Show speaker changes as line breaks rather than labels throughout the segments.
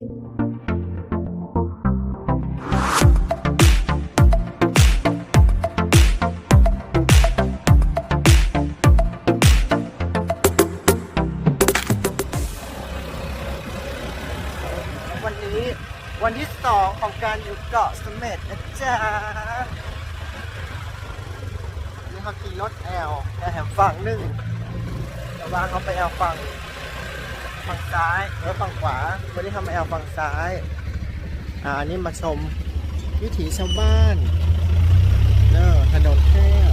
วันนี้วันที่สองของการอยู่เกาะเสม็ดนะจ๊ะนี่เขาขี่รถแอลแอลแหมฝั่งหนึ่งแต่ว่าเขาไปแอลฝั่ง ฝั่งซ้ายแล้วฝั่งขวาวันนี้ทำแอลฝั่งซ้าย อ่าอันนี้มาชมวิถีชาวบ้านเนอะถนนแคบ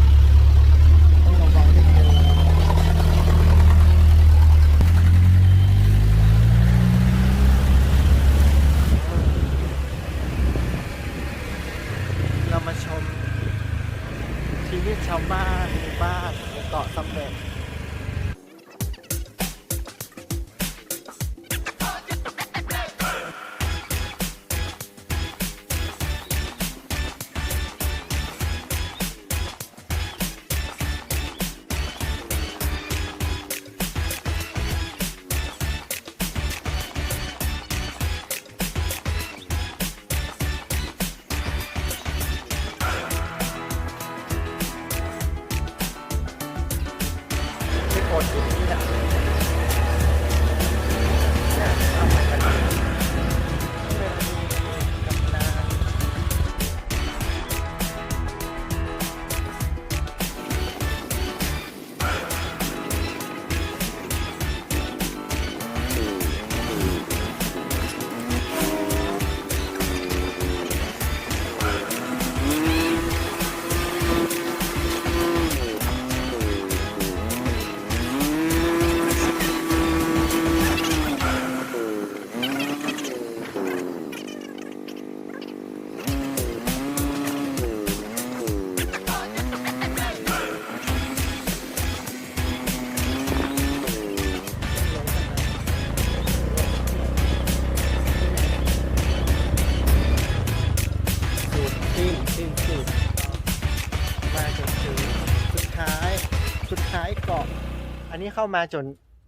นี่เข้ามาจน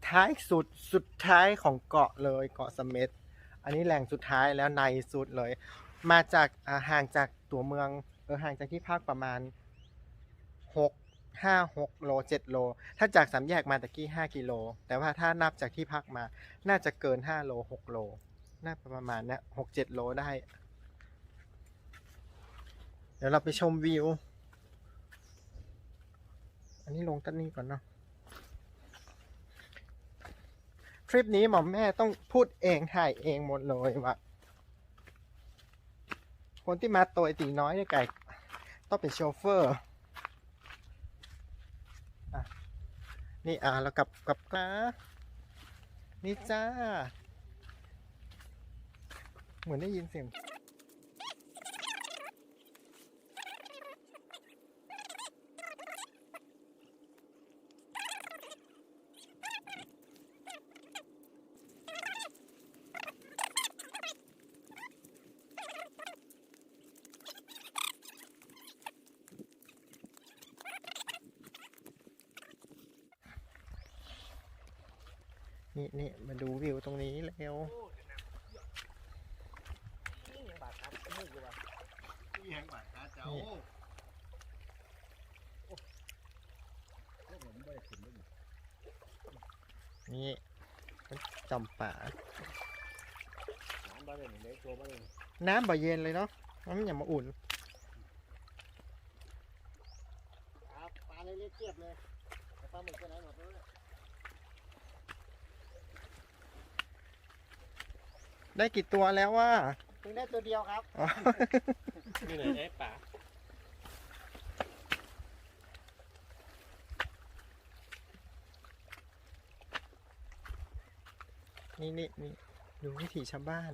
ท้ายสุดสุดท้ายของเกาะเลยเกาะเสม็ดอันนี้แหล่งสุดท้ายแล้วในสุดเลย มาจากห่างจากตัวเมืองเออห่างจากที่พักประมาณหกห้าหกโลเจ็ดโล ถ้าจากสามแยกมาตะกี้ห้ากิโล แต่ว่าถ้านับจากที่พักมา น่าจะเกินห้าโลหกโล น่าประมาณนี้หกเจ็ดโลได้ เดี๋ยวเราไปชมวิว อันนี้ลงต้นนี้ก่อนเนาะ ทริปนี้หมอมแม่ต้องพูดเองถ่ายเองหมดเลยว่ะคนที่มาตัวตีน้อยเนี่ยไก่ต้องเป็นโชเฟอร์อนี่อะเรากลับกลับกลานี่จ้า เหมือนได้ยินเสียง นี่นี่มาดูวิวตรงนี้เร็วนี่จำป่า น้ำบ่เย็นเลยเนาะน้ำอย่ามาอุ่น
ปลาเล็กๆเทียบเลยปลาหมึกตัวไหนหมดเลย
ได้กี่ตัวแล้วว่า
เพิ่งได้ตัวเดียวครับ
อ๋อ
นี่ไหนไอ้ป่า
นี่นี่นี่ดูวิถีชาวบ้าน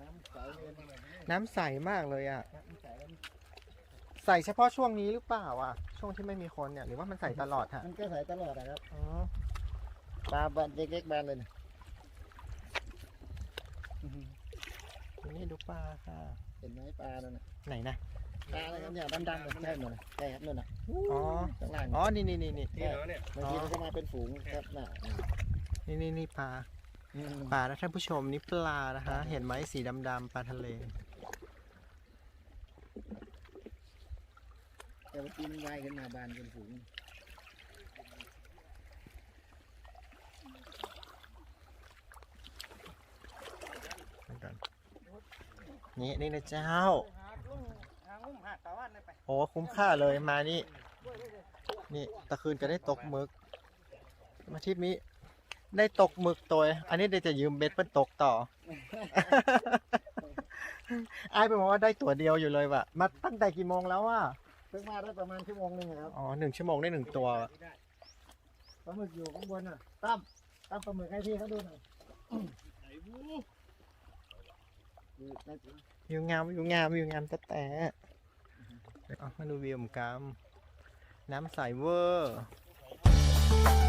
น้ำใสเลย
น้ำใสมากเลยอะ
น้ำ ใสแล้ว
ใส่เฉพาะช่วงนี้หรือเปล่าอะ ช่วงที่ไม่มีคนเนี่ยหรือว่ามันใส่ตลอดฮะ
มันก็ใสตลอดนะครับ
อ๋อ
ปลาบานเล็กๆบานเลยนะ
นี่ดูปลาค่ะ
เห็นไหมปลานั่นน่ะ
ไหนนะ
ปลาอะไรครับเนี่ยดำๆเลยใช่หมดเลยใช่ครับนู่นน่ะ
อ๋อ
ข้างล่าง
อ๋อนี่นี่นี่นี่
นี่เนาะเนี่ย
บางทีมันก็มาเป็นฝูงครับน่ะ
นี่นี่นี่ปลา
อืม
ปลานะท่านผู้ชมนี่ปลานะคะเห็นไหมสีดำๆปลาทะเล
แต่เมื่อกี้มันว่ายขึ้นมาบานเป็นฝูง
นี่นี่นะเจ้า โอ้คุ้มค่าเลยมานี่ นี่ตะคืนก็ได้ตกหมึก มาทริปนี้ ได้ตกหมึกตัว อันนี้เดี๋ยวจะยืมเบ็ดเป็นตกต่อไอ้ายไปบอกว่าได้ตัวเดียวอยู่เลยว่ะ มาตั้งแต่กี่โมงแล้วว่ะ
เพิ่งมาได้ประมาณชั่วโมงหนึงอะครับ
อ๋อหนึ่งชั่วโมงได้หนึ่งตัว
ปลาหมึกอยู่ข้างบนน่ะตั้มตั้มปลาหมึกให้พี่เขาดูหน่อยอยู่ใน
วิวงามวิวงามวิวงามแต่แต่เดี๋ยวเอามาดูวิวเหมอนกันน้ำใสเวอร์อุ้ย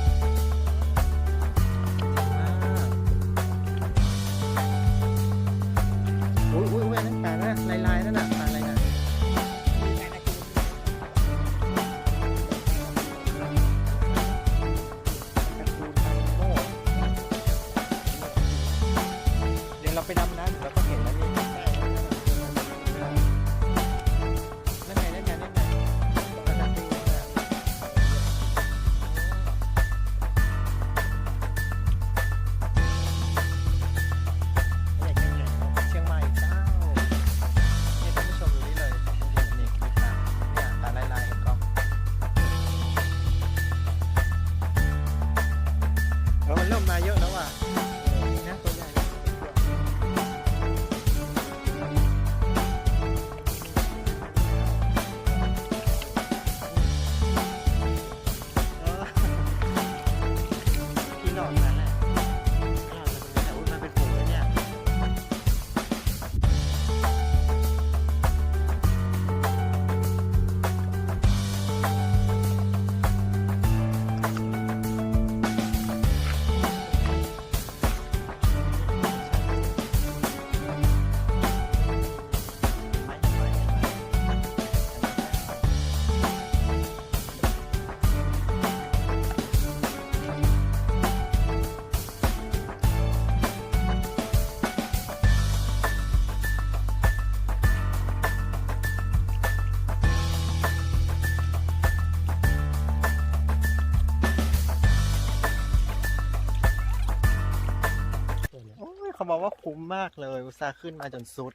บอกว่าคุ้มมากเลยอุตส่าห์ขึ้นมาจนสุด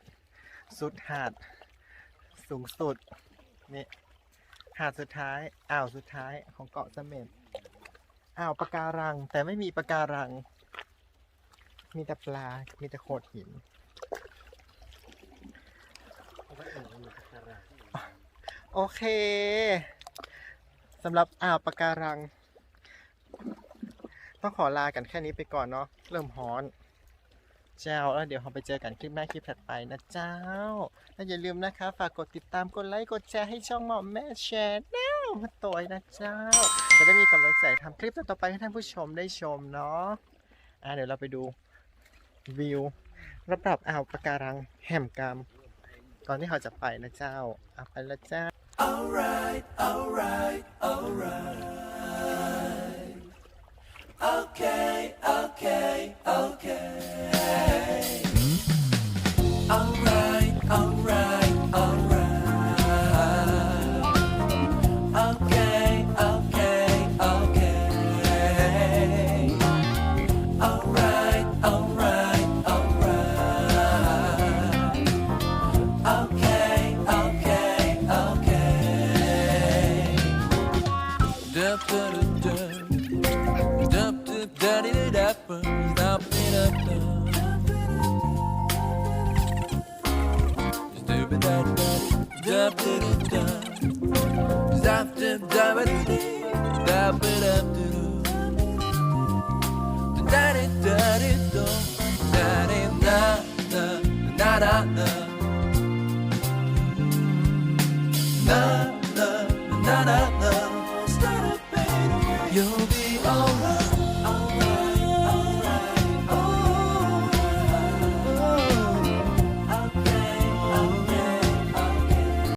สุดหาด สูงสุด นี่หาดสุดท้าย อ่าวสุดท้ายของเกาะเสม็ดอ่าวปะการัง แต่ไม่มีปะการัง มีแต่ปลา มีแต่โขดหิน โอเคสำหรับอ่าวปะการัง ต้องขอลากันแค่นี้ไปก่อนเนาะเริ่มฮ้อน เจ้าแล้วเดี๋ยวเราไปเจอกันคลิปหน้าคลิปถัดไปนะเจ้าแล้วอย่าลืมนะคะ ฝากกดติดตามกดไลค์กดแชร์ให้ช่องหมอมแม่แชร์แนวมาตัวนะเจ้า จะได้มีกำลังใจทำคลิปต่อไปให้ท่านผู้ชมได้ชมเนาะอะเดี๋ยวเราไปดูวิวรอบอ่าวปะการังแห่มกามตอนที่เราจะไปนะเจ้าอะไปล้วจ้า
Alright, alright, alright. Okay, okay, okay. banana.